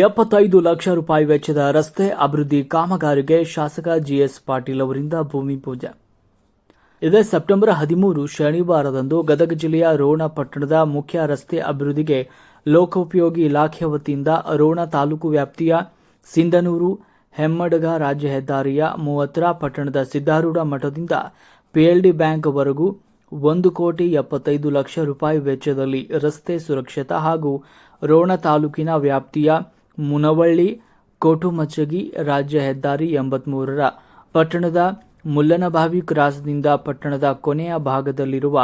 ಎಪ್ಪತ್ತೈದು ಲಕ್ಷ ರೂಪಾಯಿ ವೆಚ್ಚದ ರಸ್ತೆ ಅಭಿವೃದ್ಧಿ ಕಾಮಗಾರಿಗೆ ಶಾಸಕ ಜಿಎಸ್ ಪಾಟೀಲ್ ಅವರಿಂದ ಭೂಮಿ ಪೂಜೆ. ಇದೇ ಸೆಪ್ಟೆಂಬರ್ ಹದಿಮೂರು ಶನಿವಾರದಂದು ಗದಗ ಜಿಲ್ಲೆಯ ರೋಣ ಪಟ್ಟಣದ ಮುಖ್ಯ ರಸ್ತೆ ಅಭಿವೃದ್ಧಿಗೆ ಲೋಕೋಪಯೋಗಿ ಇಲಾಖೆ ವತಿಯಿಂದ ರೋಣ ತಾಲೂಕು ವ್ಯಾಪ್ತಿಯ ಸಿಂಧನೂರು, ಹೆಮ್ಮಡಗ ರಾಜ್ಯ ಹೆದ್ದಾರಿಯ ಮೂವತ್ತರ ಪಟ್ಟಣದ ಸಿದ್ದಾರೂಢ ಮಠದಿಂದ ಪಿಎಲ್ಡಿ ಬ್ಯಾಂಕ್ವರೆಗೂ ಒಂದು ಕೋಟಿ ಎಪ್ಪತ್ತೈದು ಲಕ್ಷ ರೂಪಾಯಿ ವೆಚ್ಚದಲ್ಲಿ ರಸ್ತೆ ಸುರಕ್ಷತಾ ಹಾಗೂ ರೋಣ ತಾಲೂಕಿನ ವ್ಯಾಪ್ತಿಯ ಮುನವಳ್ಳಿ ಕೋಟುಮಚಗಿ ರಾಜ್ಯ ಹೆದ್ದಾರಿ ಎಂಬತ್ಮೂರರ ಪಟ್ಟಣದ ಮುಲ್ಲನಭಾವಿ ಕ್ರಾಸ್ನಿಂದ ಪಟ್ಟಣದ ಕೊನೆಯ ಭಾಗದಲ್ಲಿರುವ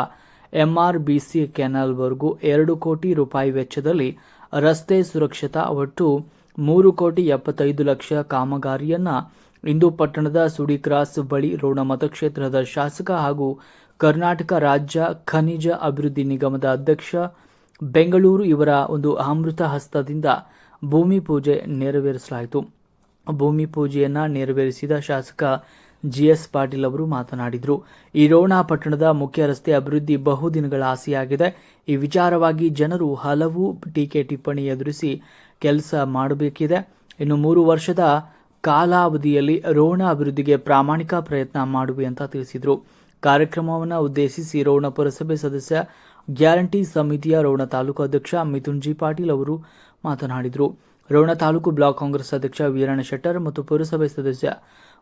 ಎಂಆರ್ಬಿಸಿ ಕೆನಾಲ್ವರೆಗೂ ಎರಡು ಕೋಟಿ ರೂಪಾಯಿ ವೆಚ್ಚದಲ್ಲಿ ರಸ್ತೆ ಸುರಕ್ಷತಾ ಒಟ್ಟು ಮೂರು ಕೋಟಿ ಎಪ್ಪತ್ತೈದು ಲಕ್ಷ ಕಾಮಗಾರಿಯನ್ನ ಇಂದು ಪಟ್ಟಣದ ಸುಡಿ ಕ್ರಾಸ್ ಬಳಿ ರೋಣ ಮತಕ್ಷೇತ್ರದ ಶಾಸಕ ಹಾಗೂ ಕರ್ನಾಟಕ ರಾಜ್ಯ ಖನಿಜ ಅಭಿವೃದ್ಧಿ ನಿಗಮದ ಅಧ್ಯಕ್ಷ ಬೆಂಗಳೂರು ಇವರ ಒಂದು ಅಮೃತ ಹಸ್ತದಿಂದ ಭೂಮಿ ಪೂಜೆ ನೆರವೇರಿಸಲಾಯಿತು. ಭೂಮಿ ಪೂಜೆಯನ್ನ ನೆರವೇರಿಸಿದ ಶಾಸಕ ಜಿಎಸ್ ಪಾಟೀಲ್ ಅವರು ಮಾತನಾಡಿದರು. ಈ ರೋಣಾ ಪಟ್ಟಣದ ಮುಖ್ಯ ರಸ್ತೆ ಅಭಿವೃದ್ಧಿ ಬಹುದಿನಗಳ ಆಸೆಯಾಗಿದೆ. ಈ ವಿಚಾರವಾಗಿ ಜನರು ಹಲವು ಟೀಕೆ ಟಿಪ್ಪಣಿ ಎದುರಿಸಿ ಕೆಲಸ ಮಾಡಬೇಕಿದೆ. ಇನ್ನು ಮೂರು ವರ್ಷದ ಕಾಲಾವಧಿಯಲ್ಲಿ ರೋಣ ಅಭಿವೃದ್ಧಿಗೆ ಪ್ರಾಮಾಣಿಕ ಪ್ರಯತ್ನ ಮಾಡುವೆ ಅಂತ ತಿಳಿಸಿದರು. ಕಾರ್ಯಕ್ರಮವನ್ನು ಉದ್ದೇಶಿಸಿ ರೋಣ ಪುರಸಭೆ ಸದಸ್ಯ ಗ್ಯಾರಂಟಿ ಸಮಿತಿಯ ರೋಣ ತಾಲೂಕು ಅಧ್ಯಕ್ಷ ಮಿಥುನ್ ಜಿ ಪಾಟೀಲ್ ಅವರು ಮಾತನಾಡಿದರು. ರೋಣ ತಾಲೂಕು ಬ್ಲಾಕ್ ಕಾಂಗ್ರೆಸ್ ಅಧ್ಯಕ್ಷ ವೀರಣ್ಣ ಶೆಟ್ಟರ್ ಮತ್ತು ಪುರಸಭೆ ಸದಸ್ಯ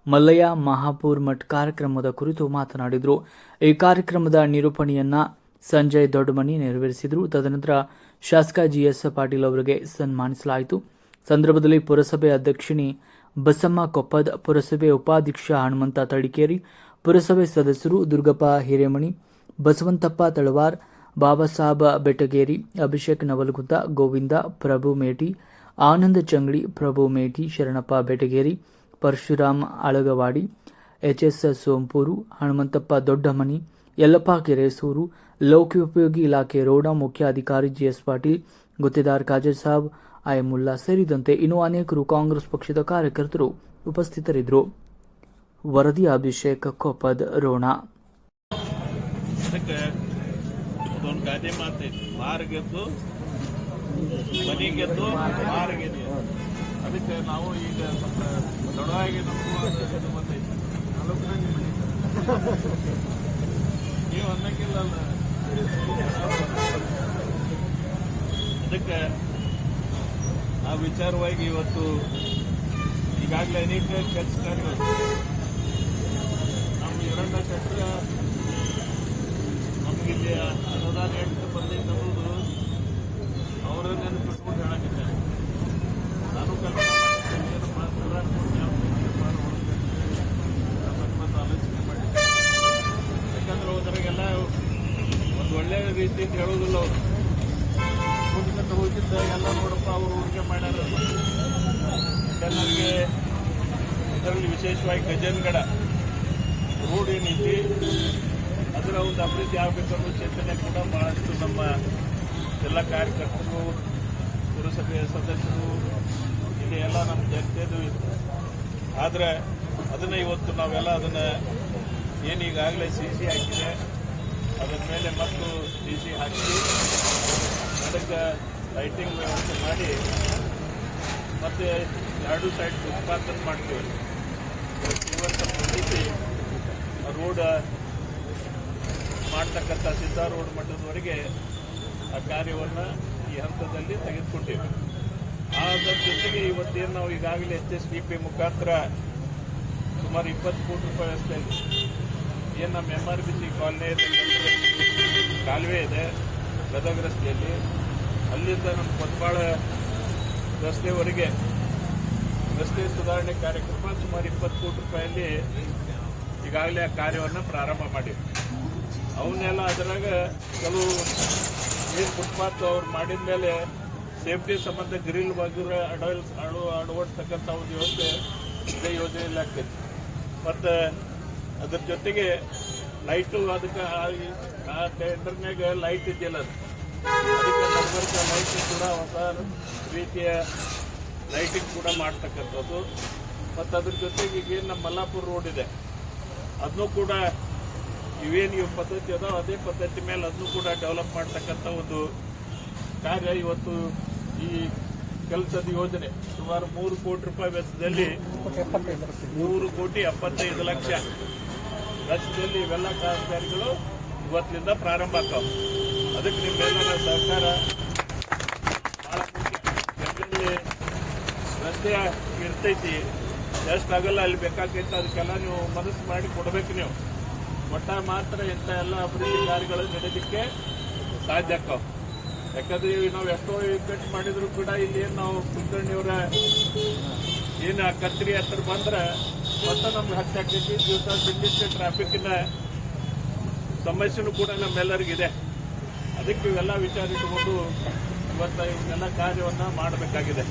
ಮಲ್ಲಯ್ಯ ಮಹಾಪೂರ್ ಮಠ್ ಕಾರ್ಯಕ್ರಮದ ಕುರಿತು ಮಾತನಾಡಿದರು. ಈ ಕಾರ್ಯಕ್ರಮದ ನಿರೂಪಣೆಯನ್ನ ಸಂಜಯ್ ದೊಡ್ಡಮನಿ ನೆರವೇರಿಸಿದರು. ತದನಂತರ ಶಾಸಕ ಜಿಎಸ್ ಪಾಟೀಲ್ ಅವರಿಗೆ ಸನ್ಮಾನಿಸಲಾಯಿತು. ಸಂದರ್ಭದಲ್ಲಿ ಪುರಸಭೆ ಅಧ್ಯಕ್ಷಿಣಿ ಬಸಮ್ಮ ಕೊಪ್ಪದ್, ಪುರಸಭೆ ಉಪಾಧ್ಯಕ್ಷ ಹನುಮಂತ ತಡಿಕೇರಿ, ಪುರಸಭೆ ಸದಸ್ಯರು ದುರ್ಗಪ್ಪ ಹಿರೇಮಣಿ, ಬಸವಂತಪ್ಪ ತಳವಾರ್ ಬಾಬಾ ಸಾಹೇಬ ಬೆಟಗೇರಿ ಅಭಿಷೇಕ್ ನವಲಗುಂದ, ಗೋವಿಂದ, ಪ್ರಭು ಮೇಟಿ, ಆನಂದ ಚಂಗಡಿ ಪ್ರಭು ಮೇಟಿ, ಶರಣಪ್ಪ ಬೆಟಗೇರಿ ಪರಶುರಾಮ್ ಅಳಗವಾಡಿ, ಎಚ್ಎಸ್ ಸೋಂಪೂರು, ಹನುಮಂತಪ್ಪ ದೊಡ್ಡಮನಿ, ಯಲ್ಲಪ್ಪ ಕೆರೆಸೂರು ಲೋಕೋಪಯೋಗಿ ಇಲಾಖೆ, ರೋಡ ಮುಖ್ಯ ಅಧಿಕಾರಿ ಜಿಎಸ್ ಪಾಟೀಲ್, ಗುತ್ತಿದಾರ್ ಖಾಜರ್ ಸಾಬ್ ಅಯಮುಲ್ಲಾ ಸೇರಿದಂತೆ ಇನ್ನೂ ಅನೇಕರು ಕಾಂಗ್ರೆಸ್ ಪಕ್ಷದ ಕಾರ್ಯಕರ್ತರು ಉಪಸ್ಥಿತರಿದ್ದರು. ವರದಿ ಅಭಿಷೇಕ ಕೊಪ್ಪದ್ ರೋಣ. ಗಾದೆ ಮಾತೈತಿ ಮಾರು ಗೆದ್ದು ಮನೆ ಗೆದ್ದು ಮಾರು ಗೆದ್ದು ಅದಕ್ಕೆ ನಾವು ಈಗ ಸ್ವಲ್ಪ ದೊಡ್ಡವಾಗಿ ನಮಗೂ ನೀವು ಅನ್ನಕ್ಕಿಲ್ಲ ಅದಕ್ಕೆ ಆ ವಿಚಾರವಾಗಿ ಇವತ್ತು ಈಗಾಗಲೇ ಅನೇಕ ಕೆಲಸ ಕಾರ್ಯಗಳು. ನಮ್ಮ ಇವರನ್ನ ಶೆಟ್ಟರ ಇಲ್ಲಿ ಅನುದಾನ ಎಷ್ಟು ಬಂದೈತೆ ಅನ್ನೋದು ಅವರ ನೆನಪಿಟ್ಕೊಂಡು ಹೇಳಕ್ಕಿದ್ದೆ ನಾನು ಕಲ್ಪನೆ ಮತ್ತೆ ಆಲೋಚನೆ ಮಾಡಿದ್ದೆ ಯಾಕಂದ್ರೆ ಹೋದ್ರಾಗೆಲ್ಲ ಒಂದು ಒಳ್ಳೆ ರೀತಿಯಿಂದ ಹೇಳೋದಿಲ್ಲ ಅವರು. ಹೋಗಿದ್ದ ಹೋಗಿದ್ದ ಎಲ್ಲ ನೋಡಪ್ಪ ಅವರು ಹೂಡಿಕೆ ಮಾಡ್ಯಾರ ಜನರಿಗೆ ಇದರಲ್ಲಿ ವಿಶೇಷವಾಗಿ ಗಜನ್ಗಡ, ರೂಢಿ ಏನೈತಿ ಅದರ ಒಂದು ಅಭಿವೃದ್ಧಿ ಆಗಬೇಕನ್ನೋ ಚಿಂತನೆ ಕೂಡ ಬಹಳಷ್ಟು ನಮ್ಮ ಎಲ್ಲ ಕಾರ್ಯಕರ್ತರು, ಪುರಸಭೆಯ ಸದಸ್ಯರು, ಇಲ್ಲಿ ಎಲ್ಲ ನಮ್ಮ ಜನತೆದು ಇತ್ತು ಆದರೆ ಅದನ್ನು ಇವತ್ತು ನಾವೆಲ್ಲ ಅದನ್ನು ಏನೀಗಾಗಲೇ ಸಿ ಸಿ ಹಾಕಿದೆ ಅದರ ಮೇಲೆ ಮತ್ತು ಸಿ ಸಿ ಹಾಕಿ ಅದಕ್ಕೆ ಲೈಟಿಂಗ್ ವ್ಯವಸ್ಥೆ ಮಾಡಿ, ಮತ್ತು ಎರಡು ಸೈಡ್ ಉತ್ಪಾದನೆ ಮಾಡ್ತೀವಿ. ಇವತ್ತು ರೋಡ್ ಮಾಡ್ತಕ್ಕಂಥ ಸಿದ್ದಾರೂಢ ಮಠದವರೆಗೆ ಆ ಕಾರ್ಯವನ್ನು ಈ ಹಂತದಲ್ಲಿ ತೆಗೆದುಕೊಂಡಿವೆ. ಅದರ ಜೊತೆಗೆ ಇವತ್ತೇನು ನಾವು ಈಗಾಗಲೇ ಎಚ್ ಎಸ್ ಡಿ ಪಿ ಮುಖಾಂತರ ಸುಮಾರು ಇಪ್ಪತ್ತು ಕೋಟಿ ರೂಪಾಯಿ ವ್ಯವಸ್ಥೆಯಲ್ಲಿ ಏನು ನಮ್ಮ M R B C colony ಕಾಲುವೆ ಇದೆ ಗದಗ ರಸ್ತೆಯಲ್ಲಿ ಅಲ್ಲಿಂದ ನಮ್ಮ ಕೊತ್ಬಾಳ ರಸ್ತೆವರೆಗೆ ರಸ್ತೆ ಸುಧಾರಣೆ ಕಾರ್ಯಕ್ರಮ ಸುಮಾರು ಇಪ್ಪತ್ತು ಕೋಟಿ ರೂಪಾಯಲ್ಲಿ ಈಗಾಗಲೇ ಆ ಕಾರ್ಯವನ್ನು ಪ್ರಾರಂಭ ಮಾಡಿವಿ ಅವನ್ನೆಲ್ಲ ಅದರಾಗ ಕೆಲವು ಏನು ಫುಟ್ಪಾತ್ ಅವ್ರು ಮಾಡಿದ ಮೇಲೆ ಸೇಫ್ಟಿ ಸಂಬಂಧ ಗ್ರಿಲ್ ಬಗ್ಗೆ ಅಡವಲ್ಸ್ ಅಳು ಅಳವಡಿಸ್ತಕ್ಕಂಥ ಒಂದು ವ್ಯವಸ್ಥೆ ಇದೇ ಯೋಜನೆಯಲ್ಲಿ ಆಗ್ತೈತಿ. ಮತ್ತು ಅದ್ರ ಜೊತೆಗೆ ಲೈಟು ಅದಕ್ಕೆ ಆ- ಟೆಂಡರ್ನಾಗ ಲೈಟ್ ಇದೆಯಲ್ಲ ಅದು. ಅದಕ್ಕೆ ನಡ್ಬರ್ಕ ಲೈಟ್ ಕೂಡ ಹೊಸ ರೀತಿಯ ಲೈಟಿಂಗ್ ಕೂಡ ಮಾಡ್ತಕ್ಕಂಥದ್ದು. ಮತ್ತು ಅದ್ರ ಜೊತೆಗೆ ಈಗ ಏನು ನಮ್ಮ ಮಲ್ಲಾಪುರ ರೋಡ್ ಇದೆ. ಅದನ್ನೂ ಕೂಡ ಇವೇನು ಇವು ಪದ್ಧತಿ ಅದಾವ ಅದೇ ಪದ್ಧತಿ ಮೇಲೆ ಅದನ್ನು ಕೂಡ ಡೆವಲಪ್ ಮಾಡ್ತಕ್ಕಂಥ ಒಂದು ಕಾರ್ಯ ಇವತ್ತು ಈ ಕೆಲಸದ ಯೋಜನೆ. ಸುಮಾರು ಮೂರು ಕೋಟಿ ರೂಪಾಯಿ ವೆಚ್ಚದಲ್ಲಿ ಮೂರು ಕೋಟಿ ಎಪ್ಪತ್ತೈದು ಲಕ್ಷ ವೆಚ್ಚದಲ್ಲಿ ಇವೆಲ್ಲ ಕಾಮಗಾರಿಗಳು ಇವತ್ತಿನಿಂದ ಪ್ರಾರಂಭ ಆಗ್ತಾವೆ. ಅದಕ್ಕೆ ನಿಮ್ಮೆಲ್ಲರ ಸಹಕಾರ ಬಹಳ ಯಾಕಂದ್ರೆ ರಸ್ತೆ ಇರ್ತೈತಿ ಎಷ್ಟಾಗಲ್ಲ ಅಲ್ಲಿ ಬೇಕಾಗೈತೆ ಅದಕ್ಕೆಲ್ಲ ನೀವು ಮನಸ್ಸು ಮಾಡಿ ಕೊಡ್ಬೇಕು ನೀವು. ಒಟ್ಟ ಮಾತ್ರ ಇಂಥ ಎಲ್ಲ ಅಭಿವೃದ್ಧಿ ಕಾರ್ಯಗಳು ನಡೆಯಲಿಕ್ಕೆ ಸಾಧ್ಯ ಆಕ್ಕಾವ ಯಾಕಂದ್ರೆ ನಾವು ಎಷ್ಟೋ ಕಟ್ ಮಾಡಿದ್ರು ಕೂಡ ಇಲ್ಲಿ ಏನು ನಾವು ಕುಲಕರ್ಣಿಯವರ ಏನು ಕತ್ರಿ ಹತ್ರ ಬಂದ್ರೆ ಮತ್ತೆ ನಮ್ಗೆ ಹತ್ಯೆ ಆಗ್ತೈತಿ ದಿವಸ ಟ್ರಾಫಿಕ್ ಟ್ರಾಫಿಕ್ನ ಸಮಸ್ಯೆನೂ ಕೂಡ ನಮ್ಮೆಲ್ಲರಿಗಿದೆ ಅದಕ್ಕೆ ಇವೆಲ್ಲ ವಿಚಾರ ಇಟ್ಟುಕೊಂಡು ಇವತ್ತು ಇವನ್ನೆಲ್ಲ ಕಾರ್ಯವನ್ನ ಮಾಡಬೇಕಾಗಿದೆ.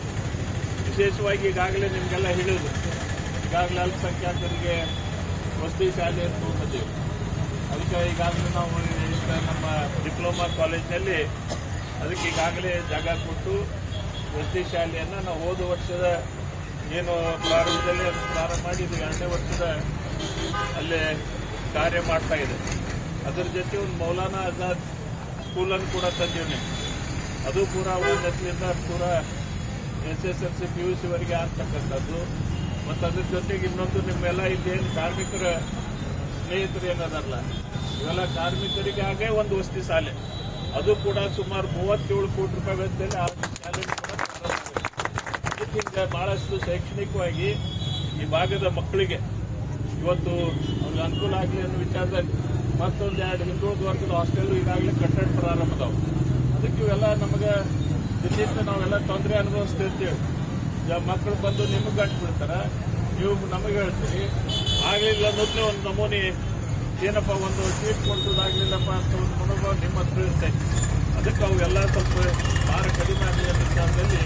ವಿಶೇಷವಾಗಿ ಈಗಾಗಲೇ ನಿಮಗೆಲ್ಲ ಹೇಳಿದ್ರು. ಈಗಾಗಲೇ ಅಲ್ಪಸಂಖ್ಯಾತರಿಗೆ ವಸತಿ ಶಾಲೆಯನ್ನು ಬಂದೀವಿ ಅದಕ್ಕೆ ಈಗಾಗಲೇ ನಾವು ನಮ್ಮ ಡಿಪ್ಲೊಮಾ ಕಾಲೇಜಿನಲ್ಲಿ ಅದಕ್ಕೆ ಈಗಾಗಲೇ ಜಾಗ ಕೊಟ್ಟು ವೃತ್ತಿ ಶಾಲೆಯನ್ನು ನಾವು ಹೋದ ವರ್ಷದ ಏನು ಪ್ರಾರಂಭದಲ್ಲಿ ಪ್ರಾರಂಭ ಮಾಡಿ ಇದು ಎರಡನೇ ವರ್ಷದ ಅಲ್ಲೇ ಕಾರ್ಯ ಮಾಡ್ತಾ ಇದೆ. ಅದರ ಜೊತೆ ಒಂದು ಮೌಲಾನಾ ಆಜಾದ್ ಸ್ಕೂಲನ್ನು ಕೂಡ ತಂದೀವಿ ಅದು ಕೂಡ ಒಂದರಿಂದ ಕೂಡ S S L C P U ಸಿವರೆಗೆ ಆಗ್ತಕ್ಕಂಥದ್ದು. ಮತ್ತು ಅದ್ರ ಜೊತೆಗೆ ಇನ್ನೊಂದು ನಿಮ್ಮೆಲ್ಲ ಇಲ್ಲೇನು ಕಾರ್ಮಿಕರ ಸ್ನೇಹಿತರು ಏನದಾರಲ್ಲ, ಇವೆಲ್ಲ ಕಾರ್ಮಿಕರಿಗಾಗೇ ಒಂದು ವಸತಿ ಶಾಲೆ ಅದು ಕೂಡ ಸುಮಾರು ಮೂವತ್ತೇಳು ಕೋಟಿ ರೂಪಾಯಿ ವೆಚ್ಚದಲ್ಲಿ ಆ ಶಾಲೆ ಅದಕ್ಕಿಂತ ಬಹಳಷ್ಟು ಶೈಕ್ಷಣಿಕವಾಗಿ ಈ ಭಾಗದ ಮಕ್ಕಳಿಗೆ ಇವತ್ತು ಅವ್ರಿಗೆ ಅನುಕೂಲ ಆಗಲಿ ಅನ್ನೋ ವಿಚಾರದಲ್ಲಿ ಮತ್ತೊಂದು ಎರಡು ಹಿಂದುಳಿದ ವರ್ಗದ ಹಾಸ್ಟೆಲ್ ಈಗಾಗಲೇ ಕಟ್ಟಡ ಪ್ರಾರಂಭ ಅದಾವೆ. ಅದಕ್ಕೆ ಇವೆಲ್ಲ ನಮಗೆ ದಿಲ್ಲಿಂದ ನಾವೆಲ್ಲ ತೊಂದರೆ ಅನುಭವಿಸ್ತಿರ್ತೀವಿ ಮಕ್ಕಳು ಬಂದು ನಿಮಗೆ ಗಂಟು ಬಿಡ್ತಾರೆ? ನೀವು ನಮಗೆ ಹೇಳ್ತೀರಿ ಆಗಲಿಲ್ಲ ಅನ್ನೋದ್ನೇ ಒಂದು ನಮೂನಿ. ಏನಪ್ಪ ಒಂದು ಟ್ವೀಟ್ ಕೊಡ್ಸೋದಾಗಲಿಲ್ಲಪ್ಪ ಅಂತ ಒಂದು ಮನೋಭಾವ ನಿಮ್ಮ ಹತ್ರ ಇರುತ್ತೆ. ಅದಕ್ಕೆ ಅವೆಲ್ಲ ಸ್ವಲ್ಪ ಭಾರ ಕಡಿಮೆ ಆಗಲಿ ಅನ್ನೋ ಕಾಲದಲ್ಲಿ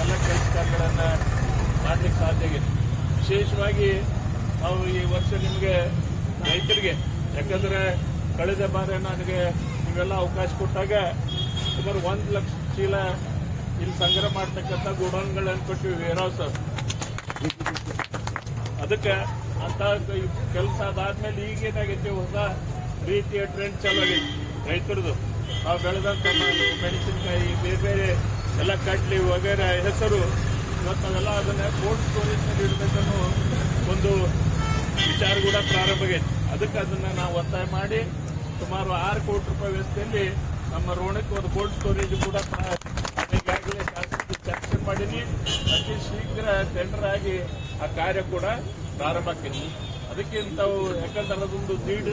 ಎಲ್ಲ ಕೆಲಸ ಕಾರ್ಯಗಳನ್ನು ಮಾಡಲಿಕ್ಕೆ ಸಾಧ್ಯ ಆಗಿದೆ. ವಿಶೇಷವಾಗಿ ನಾವು ಈ ವರ್ಷ ನಿಮಗೆ ರೈತರಿಗೆ, ಯಾಕಂದ್ರೆ ಕಳೆದ ಬಾರಿ ನನಗೆ ನೀವೆಲ್ಲ ಅವಕಾಶ ಕೊಟ್ಟಾಗ ಸುಮಾರು ಒಂದು ಲಕ್ಷ ಚೀಲ ಇಲ್ಲಿ ಸಂಗ್ರಹ ಮಾಡ್ತಕ್ಕಂಥ ಗೋಡೌನ್ಗಳನ್ನು ಕೊಟ್ಟಿವಿ ವೇರ್ ಸರ್ ಅದಕ್ಕೆ ಅಂತ ಕೆಲಸ ಅದಾದ್ಮೇಲೆ ಈಗೇನಾಗೈತಿ ಹೊಸ ರೀತಿಯ ಟ್ರೆಂಡ್ ಚಾಲು ರೈತರದು, ನಾವು ಬೆಳೆದಂತ ಮೆಣಸಿನಕಾಯಿ, ಬೇರೆ ಬೇರೆ ಎಲ್ಲ ಕಡ್ಲಿ ವಗೇರೆ ಹೆಸರು ಇವತ್ತು ನಾವೆಲ್ಲ ಅದನ್ನ ಕೋಲ್ಡ್ ಸ್ಟೋರೇಜ್ನಲ್ಲಿ ಇಡಬೇಕನ್ನೋ ಒಂದು ವಿಚಾರ ಕೂಡ ಪ್ರಾರಂಭ ಆಗೈತಿ. ಅದಕ್ಕೆ ಅದನ್ನ ನಾವು ಒತ್ತಾಯ ಮಾಡಿ, ಸುಮಾರು ಆರು ಕೋಟಿ ರೂಪಾಯಿ ವೆಚ್ಚದಲ್ಲಿ ನಮ್ಮ ರೋಣಕ್ಕೆ ಒಂದು ಕೋಲ್ಡ್ ಸ್ಟೋರೇಜ್ ಕೂಡ ಈಗಾಗಲೇ ಚರ್ಚೆ ಮಾಡೀನಿ ಅತಿ ಶೀಘ್ರ ಟೆಂಡರ್ ಆಗಿ ಆ ಕಾರ್ಯ ಕೂಡ ಪ್ರಾರಂಭ ಆಗ್ತೈತಿ ಅದಕ್ಕೆ ತಾವು ಯಾಕಂದ್ರೆ ಅದೊಂದು ದೀಡ್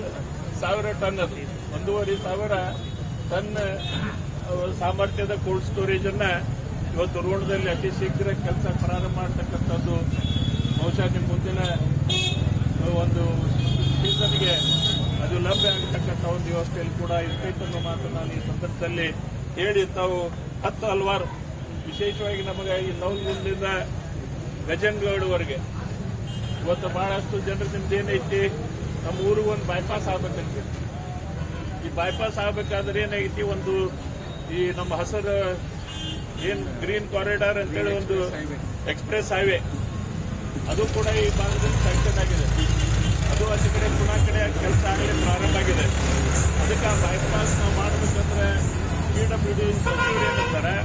ಸಾವಿರ ಟನ್ ಅದು. ಒಂದೂವರೆ ಸಾವಿರ ಟನ್ ಸಾಮರ್ಥ್ಯದ ಕೋಲ್ಡ್ ಸ್ಟೋರೇಜ್ ಅನ್ನ ಇವತ್ತು ರೋಣದಲ್ಲಿ ಅತಿ ಶೀಘ್ರ ಕೆಲಸ ಪ್ರಾರಂಭ ಮಾಡ್ತಕ್ಕಂಥದ್ದು. ಬಹುಶಃ ನಿಮ್ಮ ಮುಂದಿನ ಒಂದು ಸೀಸನ್ಗೆ ಅದು ಲಭ್ಯ ಆಗತಕ್ಕಂಥ ಒಂದು ವ್ಯವಸ್ಥೆಯಲ್ಲಿ ಕೂಡ ಇರ್ತೈತೆ ಅನ್ನೋ ಮಾತು ನಾನು ಈ ಸಂದರ್ಭದಲ್ಲಿ ಹೇಳಿ ತಾವು ಹತ್ತು ಹಲವಾರು. ವಿಶೇಷವಾಗಿ ನಮಗೆ ಈ ನವಲಗುಂದದಿಂದ ಗಜನ್ಗೌಡವರೆಗೆ ಇವತ್ತು ಬಹಳಷ್ಟು ಜನರು ನಿಮ್ದು ಏನೈತಿ? ನಮ್ಮ ಊರಿಗೆ ಒಂದು ಬೈಪಾಸ್ ಆಗ್ಬೇಕಂತ. ಈ ಬೈಪಾಸ್ ಆಗ್ಬೇಕಾದ್ರೆ ಏನಾಗೈತಿ ಒಂದು ಈ ನಮ್ಮ ಹಸಿರು ಏನು ಗ್ರೀನ್ ಕಾರಿಡಾರ್ ಅಂತೇಳಿ ಒಂದು ಎಕ್ಸ್ಪ್ರೆಸ್ ಹೈವೇ ಅದು ಕೂಡ ಈ ಭಾಗದಲ್ಲಿ ಸ್ಯಾಂಕ್ಷನ್ ಆಗಿದೆ. ಅದು ಅಲ್ಲಿ ಕಡೆ ಪುನಃ ಕಡೆ ಕೆಲಸ ಆಗಲಿ ಪ್ರಾರಂಭ ಆಗಿದೆ. ಅದಕ್ಕೆ ಆ ಬೈಪಾಸ್ ನಾವು ಮಾಡಬೇಕಂದ್ರೆ ಪಿ ಡಬ್ಲ್ಯೂ ಡಿ ಏನಂತಾರೆ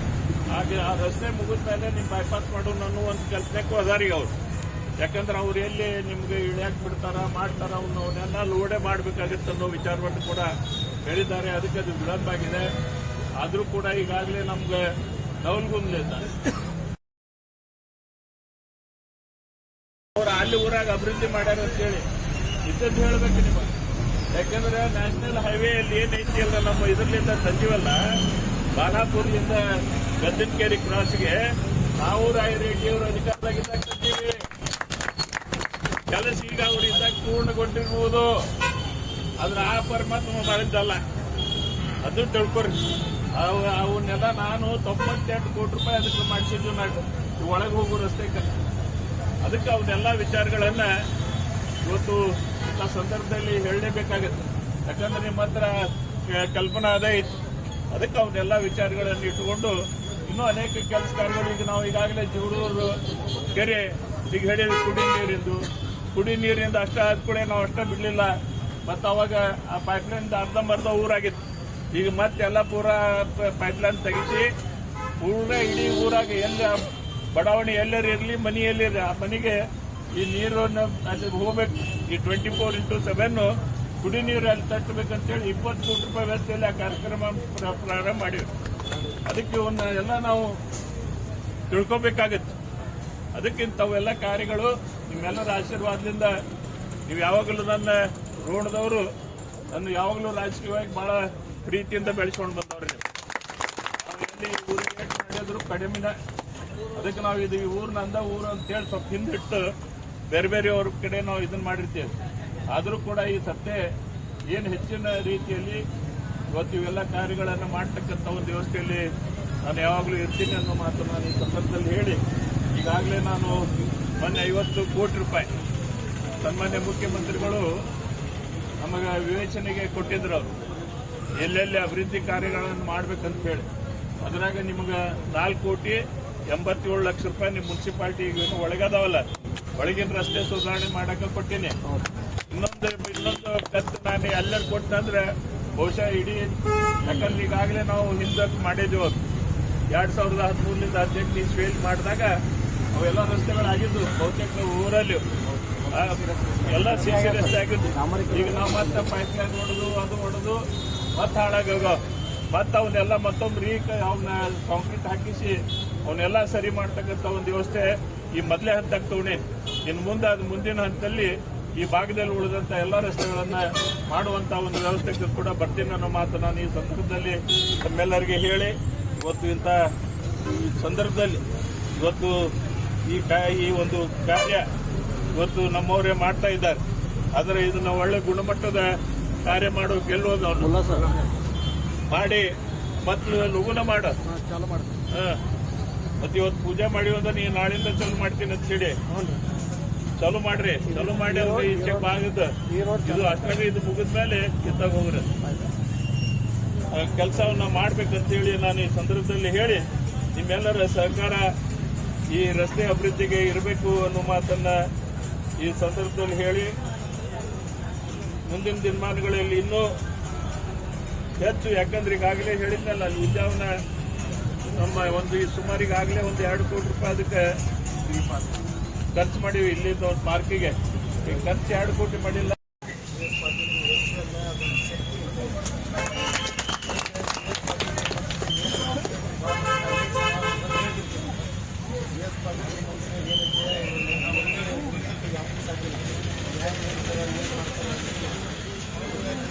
ಹಾಗೆ ಆ ರಸ್ತೆ ಮುಗಿದ ಮೇಲೆ ನೀವು ಬೈಪಾಸ್ ಮಾಡೋಣ ಅನ್ನೋ ಒಂದು ಕೆಲಸಕ್ಕೂ ಅದಾರಿಗೆ ಅವರು. ಯಾಕಂದ್ರೆ ಅವ್ರು ಎಲ್ಲಿ ನಿಮ್ಗೆ ಇಳಿಯಾಕ್ ಬಿಡ್ತಾರ, ಮಾಡ್ತಾರ ಅವನು ಅವನ್ನೆಲ್ಲ ಲೋಡೆ ಮಾಡಬೇಕಾಗುತ್ತೆ ಅನ್ನೋ ವಿಚಾರವನ್ನು ಕೂಡ ಹೇಳಿದ್ದಾರೆ. ಅದಕ್ಕೆ ಅದು ವಿಳಂಬ ಆಗಿದೆ ಆದರೂ ಕೂಡ ಈಗಾಗಲೇ ನಮ್ಗೆ ನವಲ್ಗುಂದ್ಲಿಂದ ಅವ್ರು ಅಲ್ಲಿ ಊರಾಗ ಅಭಿವೃದ್ಧಿ ಮಾಡ್ಯಾರ ಅಂತೇಳಿ. ಇದ್ದದ್ದು ಹೇಳ್ಬೇಕು ನಿಮಗೆ. ಯಾಕಂದ್ರೆ ನ್ಯಾಷನಲ್ ಹೈವೇ ಅಲ್ಲಿ ಏನೈತಿ ಅಲ್ಲ ನಮ್ಮ ಇದರ್ಲಿಂದ ಸಂಜೀವಲ್ಲ ಬಾಲಾಪುರದಿಂದ ಗದ್ದಿನಕೇರಿ ಕ್ರಾಸ್ಗೆ ನಾವು ರಾಯರೆಡ್ಡಿಯವರು ಅಧಿಕಾರದಾಗಿದ್ದಾಗ ತಂದೀವಿ ಕೆಲಸ ಈಗ ಅವರಿಂದ ಪೂರ್ಣಗೊಂಡಿರ್ಬೋದು ಆದ್ರೆ ಆ ಪರಮಾತ್ಮ ಮಾಡಿದ್ದಲ್ಲ. ಅದು ತಿಳ್ಕೊರಿ. ಅವು ಅವನ್ನೆಲ್ಲ ನಾನು ತೊಂಬತ್ತೆಂಟು ಕೋಟಿ ರೂಪಾಯಿ ಅದಕ್ಕೆ ಮಾಡಿಸಿದ್ದು ನಾನು ಒಳಗೆ ಹೋಗೋ ರಸ್ತೆಗೆ ಅದಕ್ಕೆ ಅವನ್ನೆಲ್ಲ ವಿಚಾರಗಳನ್ನ ಇವತ್ತು ಎಲ್ಲ ಸಂದರ್ಭದಲ್ಲಿ ಹೇಳಲೇಬೇಕಾಗತ್ತೆ. ಯಾಕಂದ್ರೆ ನಿಮ್ಮ ಹತ್ರ ಕಲ್ಪನಾ ಅದೇ ಇತ್ತು ಅದಕ್ಕೆ ಅವನ್ನೆಲ್ಲ ವಿಚಾರಗಳನ್ನು ಇಟ್ಟುಕೊಂಡು ಇನ್ನೂ ಅನೇಕ ಕೆಲಸ ಕಾರ್ಯಗಳು ಈಗ ನಾವು ಈಗಾಗಲೇ ಜೂಡೂರು ಕೆರೆ ಈಗ ಹೇಳಿದ ಕುಡಿ ನೀರಿಂದು ಕುಡಿ ನೀರಿಂದ ಅಷ್ಟೇ ಆದ ಕೂಡ ನಾವು ಅಷ್ಟೇ ಬಿಡಲಿಲ್ಲ. ಮತ್ತು ಅವಾಗ ಆ ಪೈಪ್ಲೈನ್ ಅರ್ಧಂಬರ್ಧ ಊರಾಗಿತ್ತು. ಈಗ ಮತ್ತೆ ಎಲ್ಲ ಪೂರ ಪೈಪ್ಲೈನ್ ತೆಗಿಸಿ ಪೂರ ಇಡೀ ಊರು ಊರಾಗ ಎಲ್ಲ ಬಡಾವಣೆ ಎಲ್ಲರೂ ಇರಲಿ, ಮನೆ ಎಲ್ಲಿರಲಿ ಆ ಮನೆಗೆ ಈ ನೀರನ್ನು ಅಲ್ಲಿ ಹೋಗ್ಬೇಕು. ಈ ಟ್ವೆಂಟಿ ಫೋರ್ ಇಂಟು ಸೆವೆನ್ ಕುಡಿ ನೀರು ಅಲ್ಲಿ ತಟ್ಟಬೇಕಂತೇಳಿ ಇಪ್ಪತ್ತು ಕೋಟಿ ರೂಪಾಯಿ ವ್ಯವಸ್ಥೆಯಲ್ಲಿ ಆ ಕಾರ್ಯಕ್ರಮ ಪ್ರ- ಪ್ರಾರಂಭ ಮಾಡಿವಿ ಅದಕ್ಕೆ ಒಂದು ಎಲ್ಲ ನಾವು ತಿಳ್ಕೊಬೇಕಾಗತ್ತೆ. ಅದಕ್ಕಿಂತ ಅವೆಲ್ಲ ಕಾರ್ಯಗಳು ನಿಮ್ಮೆಲ್ಲರ ಆಶೀರ್ವಾದದಿಂದ ನೀವು ಯಾವಾಗಲೂ ನನ್ನ ಋಣದವರು ನನ್ನ ಯಾವಾಗಲೂ ರಾಜಕೀಯವಾಗಿ ಬಹಳ ಪ್ರೀತಿಯಿಂದ ಬೆಳೆಸ್ಕೊಂಡು ಬಂದವ್ರಿ. ಎಲ್ಲಿ ಊರಿಗೆ ಮಾಡಿದ್ರು ಕಡಿಮೆನ, ಅದಕ್ಕೆ ನಾವು ಇದು ಈ ಊರು ನಂದ ಊರು ಅಂತೇಳಿ ಸ್ವಲ್ಪ ಹಿಂದಿಟ್ಟು ಬೇರೆ ಬೇರೆ ಅವ್ರ ಕಡೆ ನಾವು ಇದನ್ನ ಮಾಡಿರ್ತೇವೆ. ಆದರೂ ಕೂಡ ಈ ಸತ್ತೆ ಏನು ಹೆಚ್ಚಿನ ರೀತಿಯಲ್ಲಿ ಇವತ್ತು ಇವೆಲ್ಲ ಕಾರ್ಯಗಳನ್ನು ಮಾಡ್ತಕ್ಕಂಥ ಒಂದು ವ್ಯವಸ್ಥೆಯಲ್ಲಿ ನಾನು ಯಾವಾಗಲೂ ಇರ್ತೀನಿ ಅನ್ನೋ ಮಾತು ನಾನು ಈ ಸಂದರ್ಭದಲ್ಲಿ ಹೇಳಿ, ಈಗಾಗಲೇ ನಾನು ಮೊನ್ನೆ ಐವತ್ತು ಕೋಟಿ ರೂಪಾಯಿ ಸನ್ಮಾನ್ಯ ಮುಖ್ಯಮಂತ್ರಿಗಳು ನಮಗೆ ವಿವೇಚನೆಗೆ ಕೊಟ್ಟಿದ್ರು ಅವರು. ಎಲ್ಲೆಲ್ಲಿ ಅಭಿವೃದ್ಧಿ ಕಾರ್ಯಗಳನ್ನು ಮಾಡ್ಬೇಕಂತ ಹೇಳಿ. ಅದ್ರಾಗ ನಿಮಗೆ ನಾಲ್ಕು ಕೋಟಿ ಎಂಬತ್ತೇಳು ಲಕ್ಷ ರೂಪಾಯಿ ನಿಮ್ಮ ಮುನ್ಸಿಪಾಲ್ಟಿ ಒಳಗದಾವಲ್ಲ ಒಳಗಿನ ರಸ್ತೆ ಸುಧಾರಣೆ ಮಾಡಕ್ಕೆ ಕೊಟ್ಟಿನಿ. ಇನ್ನೊಂದು ಇನ್ನೊಂದು ಕತ್ತು ನಾನು ಎಲ್ಲರೂ ಕೊಟ್ಟಂದ್ರೆ ಬಹುಶಃ ಇಡೀ ಯಾಕಂದ್ರೆ ಈಗಾಗಲೇ ನಾವು ಹಿಂದಕ್ಕೆ ಮಾಡಿದ್ದೀವಿ ಎರಡ್ ಸಾವಿರದ ಹದಿಮೂರರಿಂದ ಹದಿನೆಂಟು ಇಸ್ವಿಯಲ್ಲಿ ಮಾಡಿದಾಗ ಅವೆಲ್ಲ ರಸ್ತೆಗಳಾಗಿದ್ದು, ಬಹುತೇಕ ಊರಲ್ಲಿ ಎಲ್ಲ ಎಲ್ಲ ಸಿಸಿ ರಸ್ತೆ ಆಗಿದ್ದು. ಈಗ ನಾವು ಮತ್ತೆ ಪೈಪ್ ಲೈನ್ ಹೊಡೆದು, ಅದು ಹೊಡೆದು, ಮತ್ತೆ ಹಾಳಾಗ ಮತ್ತೆ ಅವನ್ನೆಲ್ಲ ಮತ್ತೊಂದು ರೀ ಅವನ್ನ ಕಾಂಕ್ರೀಟ್ ಹಾಕಿಸಿ ಅವನ್ನೆಲ್ಲ ಸರಿ ಮಾಡ್ತಕ್ಕಂಥ ಒಂದು ವ್ಯವಸ್ಥೆ ಈ ಮೊದಲೇ ಹಂತಕ್ಕೆ ಇನ್ನು ಮುಂದೆ ಅದು ಮುಂದಿನ ಹಂತದಲ್ಲಿ ಈ ಭಾಗದಲ್ಲಿ ಉಳಿದಂಥ ಎಲ್ಲ ರಸ್ತೆಗಳನ್ನು ಮಾಡುವಂತ ಒಂದು ವ್ಯವಸ್ಥೆಗೆ ಕೂಡ ಬರ್ತೀನಿ ಅನ್ನೋ ಮಾತು ನಾನು ಈ ಸಂದರ್ಭದಲ್ಲಿ ತಮ್ಮೆಲ್ಲರಿಗೆ ಹೇಳಿ. ಇವತ್ತು ಇಂಥ ಸಂದರ್ಭದಲ್ಲಿ ಇವತ್ತು ಈ ಈ ಒಂದು ಕಾರ್ಯ ಇವತ್ತು ನಮ್ಮವರೇ ಮಾಡ್ತಾ ಇದ್ದಾರೆ. ಆದರೆ ಇದನ್ನ ಒಳ್ಳೆ ಗುಣಮಟ್ಟದ ಕಾರ್ಯ ಮಾಡೋ ಗೆಲ್ಲೋದು ಮಾಡಿ ಮತ್ತು ಲಘುನ ಮಾಡ. ಮತ್ತೆ ಇವತ್ತು ಪೂಜೆ ಮಾಡಿ ಅಂದ್ರೆ ನೀವು ನಾಳಿಂದ ಚಾಲು ಮಾಡ್ತೀನಿ ಅಂತ ಹೇಳಿ. ಚಾಲು ಮಾಡ್ರಿ. ಚಾಲು ಮಾಡಿ ಅಂದ್ರೆ ಈ ಚೆಕ್ ಆಗದ ಇದು ಅಷ್ಟಾಗಿ ಇದು ಮುಗಿದ್ಮೇಲೆ ಕಿತ್ತಾಗ ಹೋಗ್ರಿ. ಕೆಲಸವನ್ನ ಮಾಡ್ಬೇಕಂತೇಳಿ ನಾನು ಈ ಸಂದರ್ಭದಲ್ಲಿ ಹೇಳಿ ನಿಮ್ಮೆಲ್ಲರ ಸಹಕಾರ ಈ ರಸ್ತೆ ಅಭಿವೃದ್ಧಿಗೆ ಇರಬೇಕು ಅನ್ನೋ ಮಾತನ್ನ ಈ ಸಂದರ್ಭದಲ್ಲಿ ಹೇಳಿ, ಮುಂದಿನ ದಿನಮಾನಗಳಲ್ಲಿ ಇನ್ನೂ ಹೆಚ್ಚು, ಯಾಕಂದ್ರೆ ಈಗಾಗಲೇ ಹೇಳಿದ್ನಲ್ಲ ಅಲ್ಲಿ ಉದ್ಯಾವನ ನಮ್ಮ ಒಂದು ಈ ಸುಮಾರಿಗಾಗಲೇ ಒಂದು ಎರಡು ಕೋಟಿ ರೂಪಾಯಿ ಅದಕ್ಕೆ ಖರ್ಚು ಮಾಡಿವಿ ಇಲ್ಲಿಂದ ಒಂದು ಪಾರ್ಕಿಗೆ ಖರ್ಚು ಎರಡು ಕೋಟಿ ಮಾಡಿಲ್ಲ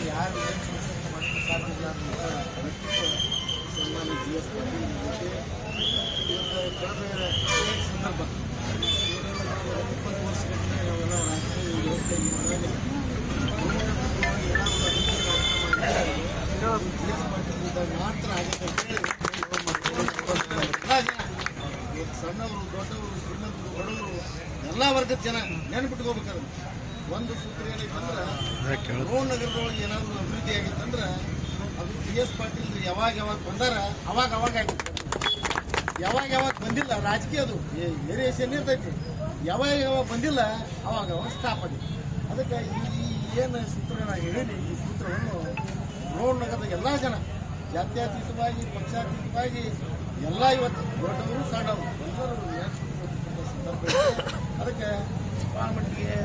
ಯಾರು ಏನು ಸಂಶೋಧನೆ ಮಾಡಲಿಕ್ಕೆ ಸಾಧ್ಯ ಇಲ್ಲ ಅಂತ ವ್ಯಕ್ತಿತ್ವ ಸನ್ಮಾನ್ಯ ಜಿ ಎಸ್ ಪಾಟೀಲ್ ಜೊತೆ ಇವತ್ತು ಕಳೆದ ಅನೇಕ ಸಂದರ್ಭ ಕೇವಲ ನಾವು ಇಪ್ಪತ್ತು ವರ್ಷಗಟ್ಟಲೆ ನಾವೆಲ್ಲ ರಾಜಕೀಯ ವ್ಯವಸ್ಥೆಯಲ್ಲಿ ಮಾಡಿದಾಗ ಏನಾದರೂ ಅಭಿವೃದ್ಧಿ ಕಾರ್ಯಕ್ರಮ ಮಾಡಿದ್ರೆ ಜಿ ಎಸ್ ಪಾಟೀಲ್ ಇದ್ದಾಗ ಮಾತ್ರ ಆಗುತ್ತೆ ಅಂತೇಳಿ ಎಲ್ಲ ಜನ ಇವತ್ತು ಸಣ್ಣವರು ದೊಡ್ಡವರು ಶ್ರೀಮಂತರು ಬಡವರು ಎಲ್ಲ ವರ್ಗದ ಜನ ನೆನ್ಪಿಟ್ಕೋಬೇಕಾದ್ರೆ ಒಂದು ಸೂತ್ರ ಏನೈತಂದ್ರೆ ರೋಡ್ ನಗರದೊಳಗೆ ಏನಾದ್ರು ಅಭಿವೃದ್ಧಿ ಆಗಿತ್ತಂದ್ರೆ ಅದು ಜಿ ಎಸ್ ಪಾಟೀಲ್ ಯಾವಾಗ ಯಾವಾಗ ಬಂದಾರ ಅವಾಗ ಅವಾಗ ಆಗಿತ್ತು ಯಾವಾಗ ಯಾವಾಗ ಬಂದಿಲ್ಲ ರಾಜಕೀಯ ಅದು. ವೇರಿಯೇಷನ್ ಇರ್ತೈತಿ. ಯಾವಾಗ ಯಾವಾಗ ಬಂದಿಲ್ಲ, ಅವಾಗ ಅವಾಗ ಸ್ಟಾಪ್ ಅದಕ್ಕೆ ಈ ಏನು ಸೂತ್ರ ಹೇಳೀನಿ ಈ ಸೂತ್ರವನ್ನು ರೋಡ್ ನಗರದ ಎಲ್ಲ ಜನ, ಜಾತ್ಯತೀತವಾಗಿ, ಪಕ್ಷಾತೀತವಾಗಿ, ಎಲ್ಲ ಇವತ್ತು ದೊಡ್ಡವರು ಸಣ್ಣವರು ಎಲ್ಲರೂ ಸಂದರ್ಭ ಅದಕ್ಕೆ ಭಾಳ ಮಟ್ಟಿಗೆ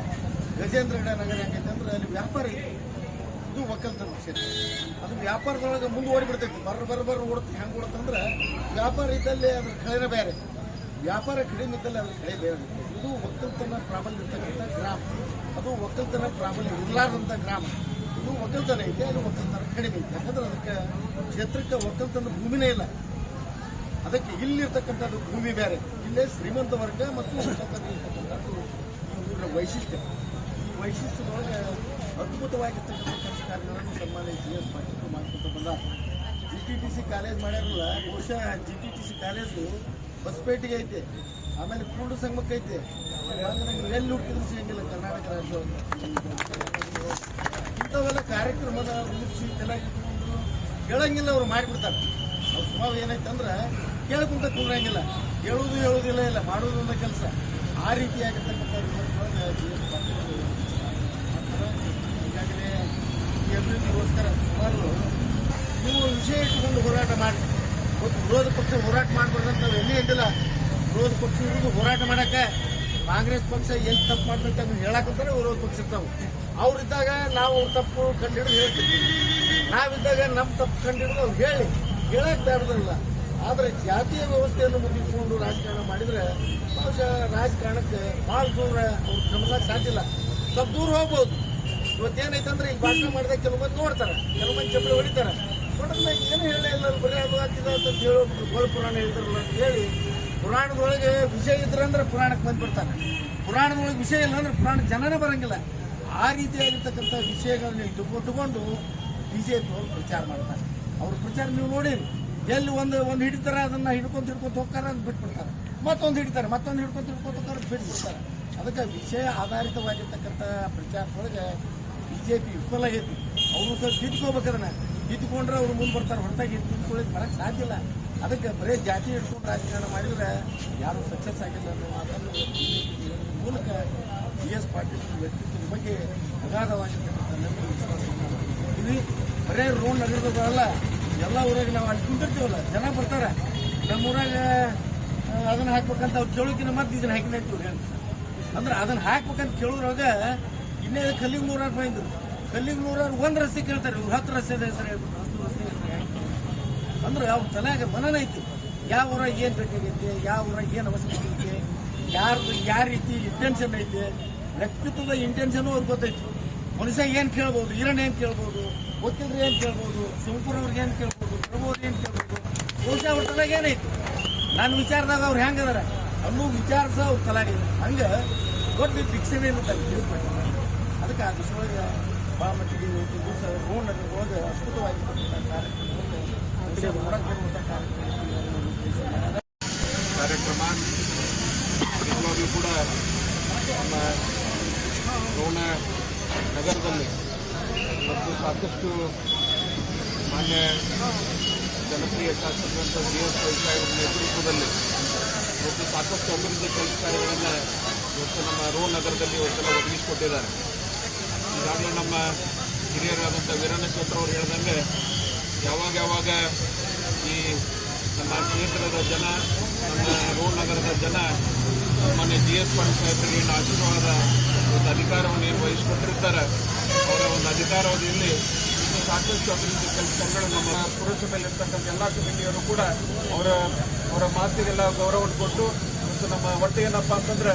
ಗಜೇಂದ್ರ ಗಡ ನಗರ ಅಂದ್ರೆ ಅಲ್ಲಿ ವ್ಯಾಪಾರ ಇತ್ತು ಇದು ಒಕ್ಕಲ್ತನ ಕ್ಷೇತ್ರ. ಅದು ವ್ಯಾಪಾರದೊಳಗೆ ಮುಂದೆ ಓಡಿಬಿಡ್ತೈತಿ. ಬರ್ರ ಬರ್ರ ಬರ್ರ ಓಡುತ್ತೆ. ಹೆಂಗೆ ಓಡುತ್ತಂದ್ರೆ ವ್ಯಾಪಾರ ಇದ್ದಲ್ಲಿ ಅದ್ರ ಕಳೆನ ಬೇರೆ. ವ್ಯಾಪಾರ ಕಡಿಮೆ ಇದ್ದಲ್ಲಿ ಅದ್ರ ಕಳೆ ಬೇರೆ. ಇದು ಒಕ್ಕಲ್ತನ ಪ್ರಾಬಲ್ಯ ಇರ್ತಕ್ಕಂಥ ಗ್ರಾಮ. ಅದು ಒಕ್ಕಲ್ತನ ಪ್ರಾಬಲ್ಯ ಇರಲಾರ್ದಂಥ ಗ್ರಾಮ. ಇದು ಒಕ್ಕಲ್ತನ ಐತೆ ಅದು ಒಕ್ಕಲ್ತನ ಕಡಿಮೆ ಐತೆ ಯಾಕಂದ್ರೆ ಅದಕ್ಕೆ ಕ್ಷೇತ್ರಕ್ಕೆ ಒಕ್ಕಲ್ತನ ಭೂಮಿನೇ ಇಲ್ಲ. ಅದಕ್ಕೆ ಇಲ್ಲಿರ್ತಕ್ಕಂಥದ್ದು ಭೂಮಿ ಬೇರೆ. ಇಲ್ಲೇ ಶ್ರೀಮಂತ ವರ್ಗ ಮತ್ತು ಈ ಊರಿನ ವೈಶಿಷ್ಟ್ಯ. ಈ ವೈಶಿಷ್ಟ್ಯದೊಳಗೆ ಅದ್ಭುತವಾಗಿರ್ತಕ್ಕಂಥ ಕೆಲಸ ಕಾರ್ಯಗಳನ್ನು ಸನ್ಮಾನ್ಯ ಜಿ ಎಸ್ ಪಾಟೀಲ್ ಮಾಡ್ಕೊತ ಬಂದ. G T T C college ಮಾಡ್ಯಾರಲ್ಲ, ಬಹುಶಃ G T T C college ಹೊಸಪೇಟೆಗೆ ಐತೆ. ಆಮೇಲೆ ಕೂಡು ಸಂಘಕ್ಕೆ ಐತೆ. ಎಲ್ಲಿ ಹುಟ್ಟಿದ್ರು ಸಿಗಂಗಿಲ್ಲ ಕರ್ನಾಟಕ ರಾಜ್ಯ ಇಂಥವೆಲ್ಲ ಕಾರ್ಯಕ್ರಮದ ಮುಗಿಸಿ ಚೆನ್ನಾಗಿ ಇಟ್ಕೊಂಡು ಹೇಳಂಗಿಲ್ಲ ಅವ್ರು ಮಾಡಿಬಿಡ್ತಾರೆ. ಅವ್ರ ಏನೈತೆ ಅಂದ್ರೆ ಕೇಳ್ಕೊಂತ ಕೂರಂಗಿಲ್ಲ. ಹೇಳುವುದು ಹೇಳುವುದಿಲ್ಲ ಇಲ್ಲ, ಮಾಡುವುದು ಒಂದು ಕೆಲಸ. ಆ ರೀತಿ ಆಗಿರ್ತಕ್ಕಂಥ. ಈಗಾಗಲೇ ಅಭಿವೃದ್ಧಿಗೋಸ್ಕರ ಸುಮಾರು ನೀವು ವಿಷಯ ಇಟ್ಟುಕೊಂಡು ಹೋರಾಟ ಮಾಡಿ. ಮತ್ತು ವಿರೋಧ ಪಕ್ಷ ಹೋರಾಟ ಮಾಡಬಾರ್ದಂತ ನಾವು ಎಲ್ಲಿ ಎಂದಿಲ್ಲ ವಿರೋಧ ಪಕ್ಷ ಇರೋದು ಹೋರಾಟ ಮಾಡಕ್ಕೆ ಕಾಂಗ್ರೆಸ್ ಪಕ್ಷ ಎಲ್ಲಿ ತಪ್ಪು ಮಾಡ್ತೈತೆ ಅದನ್ನ ಹೇಳಕಂತಾನೆ ವಿರೋಧ ಪಕ್ಷ ಇರ್ತಾವೆ. ಅವ್ರಿದ್ದಾಗ ನಾವು ಅವ್ರ ತಪ್ಪು ಕಂಡಿಡಿದು ಹೇಳ್ತೀವಿ. ನಾವಿದ್ದಾಗ ನಮ್ಮ ತಪ್ಪು ಕಂಡಿಡಿದು ಅವ್ರು ಹೇಳಿ. ಹೇಳಕ್ ಬೇಡದಲ್ಲ. ಆದ್ರೆ ಜಾತಿಯ ವ್ಯವಸ್ಥೆಯನ್ನು ಮುಗಿಸಿಕೊಂಡು ರಾಜಕಾರಣ ಮಾಡಿದ್ರೆ ಬಹುಶಃ ರಾಜಕಾರಣಕ್ಕೆ ಭಾಳ ದೂರ ಅವ್ರು ಕ್ರಮದಾಗ ಸಾಧ್ಯ ಇಲ್ಲ. ಸ್ವಲ್ಪ ದೂರ ಹೋಗ್ಬೋದು. ಇವತ್ತೇನೈತಂದ್ರೆ ಈಗ ಭಾಷಣ ಮಾಡಿದಾಗ ಕೆಲವೊಂದು ನೋಡ್ತಾರೆ. ಕೆಲವೊಂದು ಚಪ್ಪಲಿ ಹೊಡಿತಾರೆ. ನೋಡಿದ್ಮೇಲೆ ಏನು ಹೇಳೇ ಇಲ್ಲ. ಬರೀ ಅದು ಆಗ್ತಿದೆ ಅಂತ ಹೇಳೋದು ಗೋಲ್ ಪುರಾಣ ಹೇಳ್ತಾರಲ್ಲ ಅಂತ ಹೇಳಿ ಪುರಾಣದೊಳಗೆ ವಿಷಯ ಇದ್ರಂದ್ರೆ ಪುರಾಣಕ್ಕೆ ಬಂದ್ಬಿಡ್ತಾನೆ ಪುರಾಣದೊಳಗೆ ವಿಷಯ ಇಲ್ಲ ಅಂದ್ರೆ ಪುರಾಣ ಜನನೇ ಬರಂಗಿಲ್ಲ. ಆ ರೀತಿಯಾಗಿರ್ತಕ್ಕಂಥ ವಿಷಯಗಳನ್ನ ಜೆ ಬಿಜೆಪಿ ಅವರು ಪ್ರಚಾರ ಮಾಡ್ತಾರೆ. ಅವ್ರ ಪ್ರಚಾರ ನೀವು ನೋಡಿರಿ ಎಲ್ಲಿ ಒಂದು ಒಂದು ಹಿಡಿತಾರೆ, ಅದನ್ನ ಹಿಡ್ಕೊಂಡು ಹಿಡ್ಕೊಂತ ಹೋಗ್ತಾರೆ ಅಂತ ಬಿಟ್ಬಿಡ್ತಾರೆ. ಮತ್ತೊಂದು ಹಿಡಿತಾರೆ, ಮತ್ತೊಂದು ಹಿಡ್ಕೊಂತ ಹಿಡ್ಕೊಂತ ಹೋಗ್ತಾರೆ ಬಿಟ್ಬಿಡ್ತಾರೆ. ಅದಕ್ಕೆ ವಿಷಯ ಆಧಾರಿತವಾಗಿರ್ತಕ್ಕಂಥ ಪ್ರಚಾರದೊಳಗೆ ಬಿಜೆಪಿ ವಿಫಲ ಆಗೈತಿ ಅವರು ಸ್ವಲ್ಪ ತಿದ್ಕೋಬೇಕು ಅದನ್ನ. ತಿದ್ಕೊಂಡ್ರೆ ಅವ್ರು ಮುಂದೆ ಬರ್ತಾರೆ, ಹೊರತಾಗಿ ತಿದ್ಕೊಳ್ಳಿ ಬರಕ್ಕೆ ಸಾಧ್ಯ ಇಲ್ಲ. ಅದಕ್ಕೆ ಬರೀ ಜಾತಿ ಹಿಡ್ಕೊಂಡು ರಾಜಕಾರಣ ಮಾಡಿದ್ರೆ ಯಾರು ಸಕ್ಸಸ್ ಆಗಿಲ್ಲ ಅನ್ನೋ ಮಾತನ್ನು ಮೂಲಕ ಬಿ ಎಸ್ ಪಾಟೀಲ್ ವ್ಯಕ್ತಿತ್ವದ ಬಗ್ಗೆ ಅಗಾಧವಾಗಿರ್ತಕ್ಕಂಥ ನಂಬಿಕೆ ವಿಶ್ವಾಸ ಇವಿ ಬರೇ ರೋಡ್ ನಗರದಲ್ಲ ಎಲ್ಲ ಊರಾಗ ನಾವು ಅಲ್ಲಿ ಕುಂತಿರ್ತೀವಲ್ಲ, ಜನ ಬರ್ತಾರೆ. ನಮ್ಮ ಊರಾಗ ಅದನ್ನು ಹಾಕ್ಬೇಕಂತ ಅವ್ರು ಕೇಳೋಕಿನ ಮತ್ತೆ ಇದನ್ನ ಹಾಕಿನ ಅಂತ ಅಂದ್ರೆ ಅದನ್ನ ಹಾಕ್ಬೇಕಂತ ಕೇಳೋರಾಗ ಇನ್ನೇ ಕಲ್ಲಿಂಗ್ನೂರಾಗ ಬಂದ್ರು. ನೂರಾರು ಒಂದು ರಸ್ತೆ ಕೇಳ್ತಾರೆ, ಇವ್ರು ಹತ್ತು ರಸ್ತೆದ ಹೆಸರು ಹೇಳ್ಬಿಟ್ಟು ಹತ್ತು ರಸ್ತೆ ಹೆಸರು ಹೇಳ್ಬಿಟ್ಟು. ಅಂದ್ರೆ ಯಾವ ಚೆನ್ನಾಗಿ ಮನನ ಐತಿ. ಯಾವ ಊರಾಗ ಏನ್ ಬೇಕಾಗೈತಿ, ಯಾವ ಊರಾಗ ಏನ್ ಅವಶ್ಯಕತೆ ಐತಿ, ಯಾರ್ದು ಯಾವ ರೀತಿ ಇಂಟೆನ್ಷನ್ ಐತಿ, ವ್ಯಕ್ತಿತ್ವದ ಇಂಟೆನ್ಷನ್ ಅವ್ರಿಗೆ ಗೊತ್ತೈತಿ. ಮನುಷ್ಯ ಏನ್ ಕೇಳ್ಬೋದು, ಈರಣ್ಣ ಏನ್ ಕೇಳ್ಬೋದು ಗೊತ್ತಿದ್ರೆ ಏನ್ ಕೇಳ್ಬೋದು ಅವ್ರಿಗೆ ಏನ್ ಕೇಳ್ಬೋದು, ಪ್ರಭು ಅವ್ರಿಗೆ ಏನ್ ಕೇಳ್ಬೋದು, ಬಹುಶಃ ಅವ್ರ ತಲೆಗೆ ಏನೈತಿ ನನ್ನ ವಿಚಾರದಾಗ ಅವ್ರು ಹೆಂಗದಾರ ಅನ್ನೋ ವಿಚಾರ ಸಹ ಅವ್ರ ತಲೆಗೆ ಹಂಗ ದೊಡ್ಡ ಡಿಕ್ಷನರಿ ಅಂತ ತಿಳ್ಕೊಂಡು ಅದಕ್ಕೆ ಆ ದಿವಸ ಭಾಳ ಮಟ್ಟಿಗೆ ದಿವಸ ರೋಡ್ ಹೋಗಿ ಅದ್ಭುತವಾಗಿರ್ತಕ್ಕಂಥ ಕಾರ್ಯಕ್ರಮ ನಿಜವಾಗಿಯೂ ಕೂಡ ನಮ್ಮ ರೋಣ ನಗರದಲ್ಲಿ ಮತ್ತು ಸಾಕಷ್ಟು ಮಾನ್ಯ ಜನಪ್ರಿಯ ಶಾಸಕರಂತ ಬಿ ಎಸ್ ವೈಸಾಯವರ ನೇತೃತ್ವದಲ್ಲಿ ಮತ್ತು ಸಾಕಷ್ಟು ಅಭಿವೃದ್ಧಿ ಕೆಲಸ ಕಾರ್ಯಗಳನ್ನು ಇವತ್ತು ನಮ್ಮ ರೋ ನಗರದಲ್ಲಿ ಇವತ್ತೆಲ್ಲ ಒದಗಿಸಿಕೊಟ್ಟಿದ್ದಾರೆ. ಈಗಾಗಲೇ ನಮ್ಮ ಹಿರಿಯರಾದಂಥ ವೀರನಚಂದ್ರ ಅವರು ಹೇಳ್ದಂಗೆ ಯಾವಾಗ ಯಾವಾಗ ಈ ನಮ್ಮ ಕ್ಷೇತ್ರದ ಜನ, ನಮ್ಮ ರೋಡ್ ನಗರದ ಜನ ಮೊನ್ನೆ ಜಿ ಎಸ್ ಪಾಟೀಲ್ ಸಾಹೇಬರಿಗೆ ಆಶೀರ್ವಾದ, ಒಂದು ಅಧಿಕಾರವನ್ನು ಏನು ವಹಿಸಿಕೊಟ್ಟಿರ್ತಾರೆ. ಅವರ ಒಂದು ಅಧಿಕಾರಾವಧಿಯಲ್ಲಿ ಸಾಕಷ್ಟು ಅಭಿವೃದ್ಧಿ ಕೆಲಸಗಳು ನಮ್ಮ ಪುರಸಭೆಯಲ್ಲಿರ್ತಕ್ಕಂಥ ಎಲ್ಲ ಕಮಿಟಿಯವರು ಕೂಡ ಅವರ ಅವರ ಮಾತಿಗೆಲ್ಲ ಗೌರವ ಕೊಟ್ಟು ಮತ್ತು ನಮ್ಮ ಒಟ್ಟು ಏನಪ್ಪ ಅಂತಂದ್ರೆ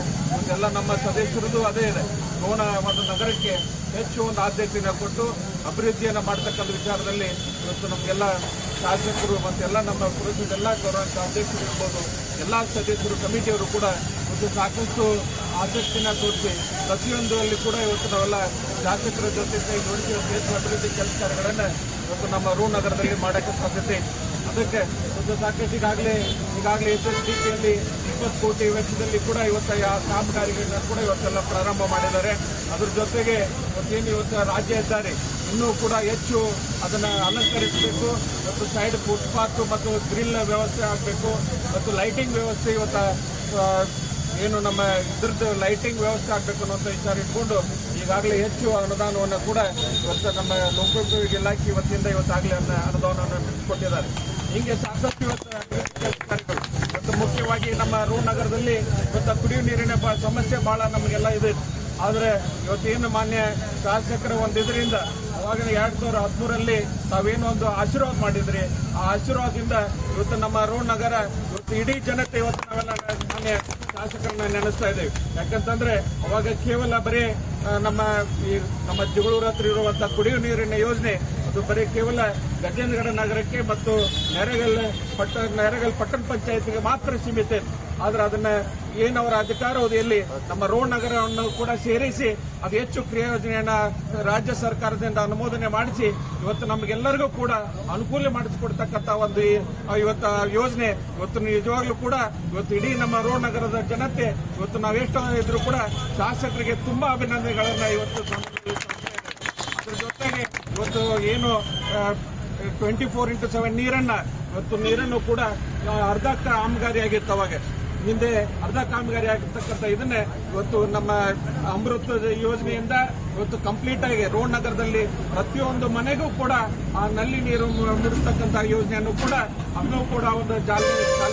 ಎಲ್ಲ ನಮ್ಮ ಸದಸ್ಯರದ್ದು ಅದೇ ಇದೆ. ಕೋಣ ಒಂದು ನಗರಕ್ಕೆ ಹೆಚ್ಚು ಒಂದು ಆದ್ಯತೆಯನ್ನು ಕೊಟ್ಟು ಅಭಿವೃದ್ಧಿಯನ್ನು ಮಾಡ್ತಕ್ಕಂಥ ವಿಚಾರದಲ್ಲಿ ಇವತ್ತು ನಮಗೆಲ್ಲ ಶಾಸಕರು ಎಲ್ಲ ನಮ್ಮ ಪುರಸಭೆ ಎಲ್ಲ ಗೌರವಾಂತ ಅಧ್ಯಕ್ಷರು ಇರ್ಬೋದು, ಎಲ್ಲ ಸದಸ್ಯರು, ಕಮಿಟಿಯವರು ಕೂಡ ಇವತ್ತು ಸಾಕಷ್ಟು ಆಸಕ್ತಿನ ತೋರಿಸಿ ಪ್ರತಿಯೊಂದು ಅಲ್ಲಿ ಕೂಡ ಇವತ್ತು ನಾವೆಲ್ಲ ಶಾಸಕರ ಜೊತೆ ಕೈ ಜೋಡಿಸಿ ದೇಶದ ಅಭಿವೃದ್ಧಿ ಕೆಲಸ ಕಾರ್ಯಗಳನ್ನು ಇವತ್ತು ನಮ್ಮ ರೂ ನಗರದಲ್ಲಿ ಮಾಡೋಕ್ಕೆ ಸಾಧ್ಯತೆ ಅದಕ್ಕೆ ಒಂದು ಸಾಕಷ್ಟು ಈಗಾಗಲೇ ಈಗಾಗಲೇ ಎಸ್ ಎಸ್ ಡಿ ಇಪ್ಪತ್ತು ಕೋಟಿ ವೆಚ್ಚದಲ್ಲಿ ಕೂಡ ಇವತ್ತು ಕಾಮಗಾರಿಗಳನ್ನ ಕೂಡ ಇವತ್ತೆಲ್ಲ ಪ್ರಾರಂಭ ಮಾಡಿದ್ದಾರೆ. ಅದ್ರ ಜೊತೆಗೆ ಇವತ್ತೇನು ಇವತ್ತು ರಾಜ್ಯ ಹೆದ್ದಾರಿ ಇನ್ನೂ ಕೂಡ ಹೆಚ್ಚು ಅದನ್ನು ಅಲಂಕರಿಸಬೇಕು, ಮತ್ತು ಸೈಡ್ ಫುಟ್ಪಾತ್ ಮತ್ತು ಗ್ರಿಲ್ ವ್ಯವಸ್ಥೆ ಆಗಬೇಕು, ಮತ್ತು ಲೈಟಿಂಗ್ ವ್ಯವಸ್ಥೆ ಇವತ್ತು ಏನು ನಮ್ಮ ಇದ್ರದ್ದು ಲೈಟಿಂಗ್ ವ್ಯವಸ್ಥೆ ಆಗಬೇಕು ಅನ್ನೋಂಥ ವಿಚಾರ ಇಟ್ಕೊಂಡು ಈಗಾಗಲೇ ಹೆಚ್ಚು ಅನುದಾನವನ್ನು ಕೂಡ ಇವತ್ತು ನಮ್ಮ ಲೋಕೋಪಯೋಗಿ ಇಲಾಖೆ ಇವತ್ತಿಂದ ಇವತ್ತಾಗಲೇ ಅನ್ನ- ಅನುದಾನವನ್ನು ಬಿಟ್ಟುಕೊಟ್ಟಿದ್ದಾರೆ ಹೀಗೆ ಸಾಕಷ್ಟು ಇವತ್ತು ಅಭಿವೃದ್ಧಿ ಕೆಲಸ ಕಾರ್ಯಗಳು ಮತ್ತು ಮುಖ್ಯವಾಗಿ ನಮ್ಮ ರೂ ನಗರದಲ್ಲಿ ಇವತ್ತು ಕುಡಿಯುವ ನೀರಿನ ಸಮಸ್ಯೆ ಬಹಳ ನಮಗೆಲ್ಲ ಇದೆ. ಆದರೆ ಇವತ್ತೇನು ಮಾನ್ಯ ಶಾಸಕರ ಒಂದು ಇದರಿಂದ ಅವಾಗ ಎರಡು ಸಾವಿರದ ಹದಿಮೂರಲ್ಲಿ ತಾವೇನು ಒಂದು ಆಶೀರ್ವಾದ ಮಾಡಿದ್ರಿ. ಆ ಆಶೀರ್ವಾದದಿಂದ ಇವತ್ತು ನಮ್ಮ ರೂ ನಗರ ಇವತ್ತು ಇಡೀ ಜನತೆ ಇವತ್ತು ನಾವೆಲ್ಲ ಮಾನ್ಯ ಶಾಸಕರನ್ನ ನೆನೆಸ್ತಾ ಇದ್ದೇವೆ. ಯಾಕಂತಂದ್ರೆ ಅವಾಗ ಕೇವಲ ಬರೀ ನಮ್ಮ ಈ ನಮ್ಮ ಜಗಳೂರು ಹತ್ರ ಇರುವಂತಹ ಕುಡಿಯುವ ನೀರಿನ ಯೋಜನೆ ಅದು ಬರೀ ಕೇವಲ ಗಜೇಂದ್ರಗಡ ನಗರಕ್ಕೆ ಮತ್ತು ನೆರೆಗಲ್ ಪಟ್ಟ, ನೆರೆಗಲ್ ಪಟ್ಟಣ ಪಂಚಾಯತ್ಗೆ ಮಾತ್ರ ಸೀಮಿತ ಆದ್ರೆ ಅದನ್ನ ಏನು ಅವರ ಅಧಿಕಾರಾವಧಿಯಲ್ಲಿ ನಮ್ಮ ರೋಡ್ ನಗರವನ್ನು ಕೂಡ ಸೇರಿಸಿ ಅದು ಹೆಚ್ಚು ಕ್ರಿಯೋಜನೆಯನ್ನ ರಾಜ್ಯ ಸರ್ಕಾರದಿಂದ ಅನುಮೋದನೆ ಮಾಡಿಸಿ ಇವತ್ತು ನಮಗೆಲ್ಲರಿಗೂ ಕೂಡ ಅನುಕೂಲ ಮಾಡಿಸಿಕೊಡ್ತಕ್ಕಂಥ ಒಂದು ಇವತ್ತು ಯೋಜನೆ ಇವತ್ತು ನಿಜವಾಗ್ಲೂ ಕೂಡ ಇವತ್ತು ಇಡೀ ನಮ್ಮ ರೋಡ್ ನಗರದ ಜನತೆ ಇವತ್ತು ನಾವೆಷ್ಟು ಇದ್ರು ಕೂಡ ಶಾಸಕರಿಗೆ ತುಂಬಾ ಅಭಿನಂದನೆಗಳನ್ನ ಇವತ್ತು ಸಂದರ್ಭದಲ್ಲಿ ಸಲ್ಲಿಸ್ತಾ ಇದ್ದೇವೆ. ಅದ್ರ ಜೊತೆಗೆ ಇವತ್ತು ಏನು ಟ್ವೆಂಟಿ ಫೋರ್ ಇಂಟು ಸೆವೆನ್ ನೀರನ್ನ ಇವತ್ತು ನೀರನ್ನು ಕೂಡ ಅರ್ಧ ಕಾಮಗಾರಿ ಆಗಿತ್ತು ಹಿಂದೆ ಅರ್ಧ ಕಾಮಗಾರಿ ಆಗಿರ್ತಕ್ಕಂಥ ಇದನ್ನೇ ಇವತ್ತು ನಮ್ಮ ಅಮೃತ ಯೋಜನೆಯಿಂದ ಇವತ್ತು ಕಂಪ್ಲೀಟ್ ಆಗಿ ರೋಡ್ ನಗರದಲ್ಲಿ ಪ್ರತಿಯೊಂದು ಮನೆಗೂ ಕೂಡ ಆ ನಲ್ಲಿ ನೀರು ಮುಡಿಸ್ತಕ್ಕಂಥ ಯೋಜನೆಯನ್ನು ಕೂಡ ಅದನ್ನು ಕೂಡ ಒಂದು ಜಾಲ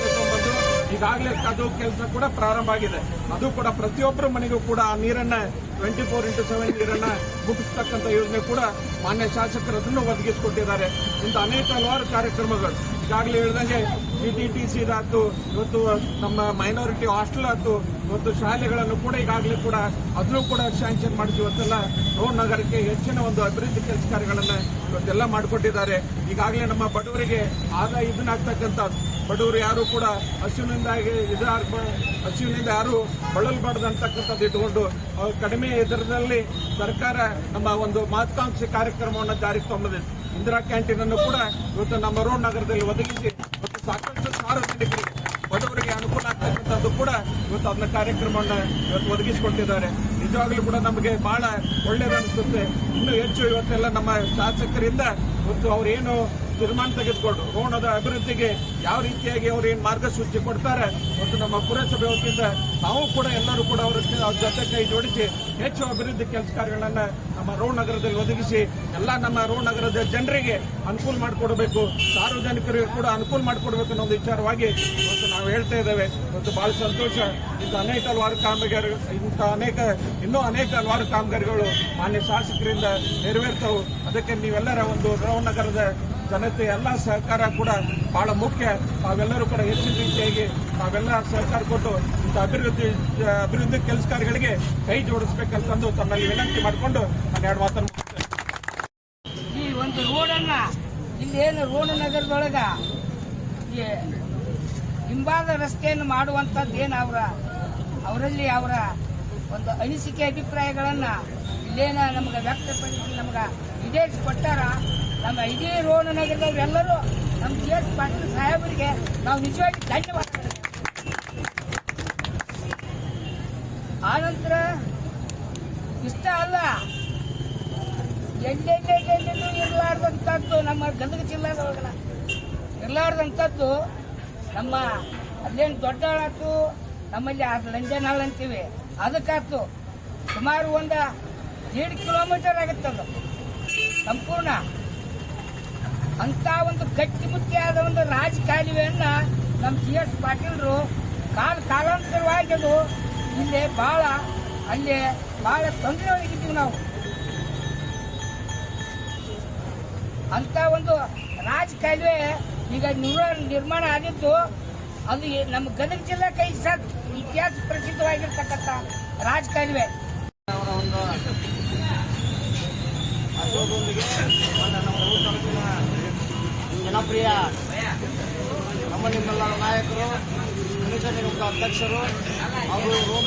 ತಗೊಂಡ್ಬಂದು ಈಗ ಈಗಾಗಲೇ ಅದು ಕೆಲಸ ಕೂಡ ಪ್ರಾರಂಭ ಆಗಿದೆ. ಅದು ಕೂಡ ಪ್ರತಿಯೊಬ್ಬರ ಮನೆಗೂ ಕೂಡ ಆ ನೀರನ್ನ ಟ್ವೆಂಟಿ ಫೋರ್ ಇಂಟು ಸೆವೆನ್ ನೀರನ್ನ ಮುಗಿಸ್ತಕ್ಕಂಥ ಯೋಜನೆ ಕೂಡ ಮಾನ್ಯ ಶಾಸಕರು ಅದನ್ನು ಒದಗಿಸಿಕೊಟ್ಟಿದ್ದಾರೆ. ಇಂಥ ಅನೇಕ ಹಲವಾರು ಕಾರ್ಯಕ್ರಮಗಳು ಈಗಾಗಲೇ ಹೇಳಿದಂಗೆ ಟಿ ಟಿ ಟಿ ಸಿ ಆಯ್ತು ಇವತ್ತು ನಮ್ಮ ಮೈನಾರಿಟಿ ಹಾಸ್ಟೆಲ್ ಆಯ್ತು, ಇವತ್ತು ಶಾಲೆಗಳನ್ನು ಕೂಡ ಈಗಾಗಲೇ ಕೂಡ ಅದನ್ನು ಕೂಡ ಸ್ಯಾಂಕ್ಷನ್ ಮಾಡಿದ್ವಿ. ಇವತ್ತೆಲ್ಲ ರೋಡ್ ನಗರಕ್ಕೆ ಹೆಚ್ಚಿನ ಒಂದು ಅಭಿವೃದ್ಧಿ ಕೆಲಸ ಕಾರ್ಯಗಳನ್ನು ಇವತ್ತೆಲ್ಲ ಮಾಡಿಕೊಟ್ಟಿದ್ದಾರೆ. ಈಗಾಗಲೇ ನಮ್ಮ ಬಡವರಿಗೆ ಆದಾಯ ಇದನ್ನಾಗ್ತಕ್ಕಂಥ ಬಡವರು ಯಾರು ಕೂಡ ಹಸಿವಿನಿಂದ ಇದಾಗ ಹಸಿವಿನಿಂದ ಯಾರು ಬಳಲ್ಬಾರ್ದು ಅಂತಕ್ಕಂಥದ್ದು ಇಟ್ಟುಕೊಂಡು ಅವ್ರು ಕಡಿಮೆ ಇದರದಲ್ಲಿ ಸರ್ಕಾರ ನಮ್ಮ ಒಂದು ಮಹತ್ವಾಕಾಂಕ್ಷಿ ಕಾರ್ಯಕ್ರಮವನ್ನು ಜಾರಿಗೆ ತಂದಿದೆ. ಇಂದಿರಾ ಕ್ಯಾಂಟೀನ್ ಅನ್ನು ಕೂಡ ಇವತ್ತು ನಮ್ಮ ರೋಡ್ ನಗರದಲ್ಲಿ ಒದಗಿಸಿ ಸಾಕಷ್ಟು ಸಾರ್ವಜನಿಕರು ಬಡವರಿಗೆ ಅನುಕೂಲ ಆಗ್ತಕ್ಕಂಥದ್ದು ಕೂಡ ಇವತ್ತು ಅದನ್ನ ಕಾರ್ಯಕ್ರಮವನ್ನು ಇವತ್ತು ಒದಗಿಸಿಕೊಟ್ಟಿದ್ದಾರೆ ನಿಜವಾಗ್ಲೂ ಕೂಡ ನಮಗೆ ಬಹಳ ಒಳ್ಳೇದನ್ನಿಸುತ್ತೆ ಇನ್ನೂ ಹೆಚ್ಚು ಇವತ್ತೆಲ್ಲ ನಮ್ಮ ಶಾಸಕರಿಂದ ಇವತ್ತು ಅವ್ರೇನು ತೀರ್ಮಾನ ತೆಗೆದುಕೊಂಡು ರೋಣದ ಅಭಿವೃದ್ಧಿಗೆ ಯಾವ ರೀತಿಯಾಗಿ ಅವರು ಏನು ಮಾರ್ಗಸೂಚಿ ಕೊಡ್ತಾರೆ ಮತ್ತು ನಮ್ಮ ಪುರಸಭೆ ವತಿಯಿಂದ ನಾವು ಕೂಡ ಎಲ್ಲರೂ ಕೂಡ ಅವರ ಜೊತೆ ಕೈ ಜೋಡಿಸಿ ಹೆಚ್ಚು ಅಭಿವೃದ್ಧಿ ಕೆಲಸ ಕಾರ್ಯಗಳನ್ನ ನಮ್ಮ ರೋಣ ನಗರದಲ್ಲಿ ಒದಗಿಸಿ ಎಲ್ಲ ನಮ್ಮ ರೋಣ ನಗರದ ಜನರಿಗೆ ಅನುಕೂಲ ಮಾಡಿಕೊಡಬೇಕು. ಸಾರ್ವಜನಿಕರಿಗೆ ಕೂಡ ಅನುಕೂಲ ಮಾಡಿಕೊಡ್ಬೇಕು ಅನ್ನೋ ಒಂದು ವಿಚಾರವಾಗಿ ಮತ್ತು ನಾವು ಹೇಳ್ತಾ ಇದ್ದೇವೆ. ಮತ್ತು ಬಹಳ ಸಂತೋಷ. ಇಂಥ ಅನೇಕ ಹಲವಾರು ಕಾಮಗಾರಿ ಇಂಥ ಅನೇಕ ಇನ್ನೂ ಅನೇಕ ಹಲವಾರು ಕಾಮಗಾರಿಗಳು ಮಾನ್ಯ ಶಾಸಕರಿಂದ ನೆರವೇರ್ತವು. ಅದಕ್ಕೆ ನೀವೆಲ್ಲರ ಒಂದು ರೋಣ ನಗರದ ಜನತೆ ಎಲ್ಲ ಸಹಕಾರ ಕೂಡ ಬಹಳ ಮುಖ್ಯ ತಾವೆಲ್ಲರೂ ಕೂಡ ಹೆಚ್ಚಿನ ರೀತಿಯಾಗಿ ತಾವೆಲ್ಲ ಸಹಕಾರ ಕೊಟ್ಟು ಇಂಥ ಅಭಿವೃದ್ಧಿ ಅಭಿವೃದ್ಧಿ ಕೆಲಸ ಕಾರ್ಯಗಳಿಗೆ ಕೈ ಜೋಡಿಸಬೇಕಂತಂದು ತಮ್ಮಲ್ಲಿ ವಿನಂತಿ ಮಾಡಿಕೊಂಡು ನಾನು ಎರಡು ಮಾತನ್ನು. ಈ ಒಂದು ರೋಡನ್ನ ಇಲ್ಲಿ ಏನು ರೋಡ್ ನಗರದೊಳಗ ಹಿಂಬಾದ ರಸ್ತೆಯನ್ನು ಮಾಡುವಂತದ್ದು ಏನು ಅವರ, ಅವರಲ್ಲಿ ಅವರ ಒಂದು ಅನಿಸಿಕೆ ಅಭಿಪ್ರಾಯಗಳನ್ನ ಇಲ್ಲೇನ ನಮ್ಗೆ ವ್ಯಕ್ತಪಡಿಸಿ ನಮ್ಗ ಈಡೇರಿಸಿಕೊಟ್ಟಾರ ನಮ್ಮ ಇಡೀ ರೋಣ ನಗರದವರೆಲ್ಲರೂ ನಮ್ಮ ಜಿ ಎಸ್ ಪಾಟೀಲ್ ಸಾಹೇಬರಿಗೆ ನಾವು ನಿಜವಾಗಿ ಧನ್ಯವಾದ ಆನಂತರ ಇಷ್ಟ ಅಲ್ಲ. ಎಲ್ಲೆಲ್ಲೆಲ್ಲೆಲ್ಲೂ ಇರಲಾರ್ದಂಥದ್ದು ನಮ್ಮ ಗದಗ ಜಿಲ್ಲಾದೊಳಗನ ಇರಲಾರ್ದಂಥದ್ದು ನಮ್ಮ ಅಲ್ಲೇನು ದೊಡ್ಡಾಳಾತು ನಮ್ಮಲ್ಲಿ ಅದು ಲಂಜನಾಳ್ ಅಂತೀವಿ. ಅದಕ್ಕಾತು ಸುಮಾರು ಒಂದು ದೇಡ್ ಕಿಲೋಮೀಟರ್ ಆಗುತ್ತದು. ಸಂಪೂರ್ಣ. ಅಂತ ಒಂದು ಗಟ್ಟಿಮುಟ್ಟಿಯಾದ ಒಂದು ರಾಜಕಾಲುವೆಯನ್ನ ನಮ್ಮ ಜಿ ಎಸ್ ಪಾಟೀಲ್ರು ಕಾಲ ಕಾಲಾಂತರವಾಗಿ ಅದು ಇಲ್ಲಿ ಬಹಳ ಅಲ್ಲಿ ಬಹಳ ತೊಂದರೆ ಒಳಗಿದ್ದೀವಿ ನಾವು. ಅಂತ ಒಂದು ರಾಜಕಾಲುವೆ ಈಗ ನಿರ್- ನಿರ್ಮಾಣ ಆಗಿದ್ದು ಅದು ನಮ್ಮ ಗದಗ ಜಿಲ್ಲಾ ಕೈ ಸಾಕ್ ಇತಿಹಾಸ ಪ್ರಸಿದ್ಧವಾಗಿರ್ತಕ್ಕಂಥ ರಾಜಕಾಲುವೆ ಅವರ ಒಂದು ಆಶೀರ್ವಾದದೊಂದಿಗೆ ಮೊನ್ನೆ ನಮ್ಮ ಊರು ತಾಲೂಕಿನ ಜನಪ್ರಿಯ ನಮ್ಮ ನಿಮ್ಮೆಲ್ಲರ ನಾಯಕರು ಖನಿಜ ನಿಗಮದ ಅಧ್ಯಕ್ಷರು ಅವರು ರೋಮ್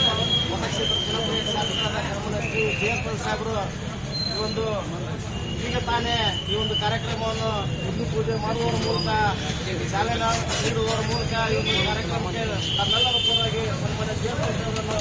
ಮತಕ್ಷೇತ್ರ ಜನಪ್ರಿಯ ಶಾಸಕರಾದ ಕರ್ಮನ ಶ್ರೀ ಜಯಪಾಲ್ ಸಾಹೇಬರು, ಈ ಒಂದು ಈಗ ತಾನೇ ಈ ಒಂದು ಕಾರ್ಯಕ್ರಮವನ್ನು ಇಂದು ಪೂಜೆ ಮಾಡುವವರ ಮೂಲಕ ಶಾಲೆ ನೀಡುವವರ ಮೂಲಕ ಈ ಒಂದು ಕಾರ್ಯಕ್ರಮಕ್ಕೆ ತಮ್ಮೆಲ್ಲರ ಪರವಾಗಿ ಸನ್ಮಾನ್ಯ ಜಯಪಾಲ್ ಸಾಹೇಬರನ್ನು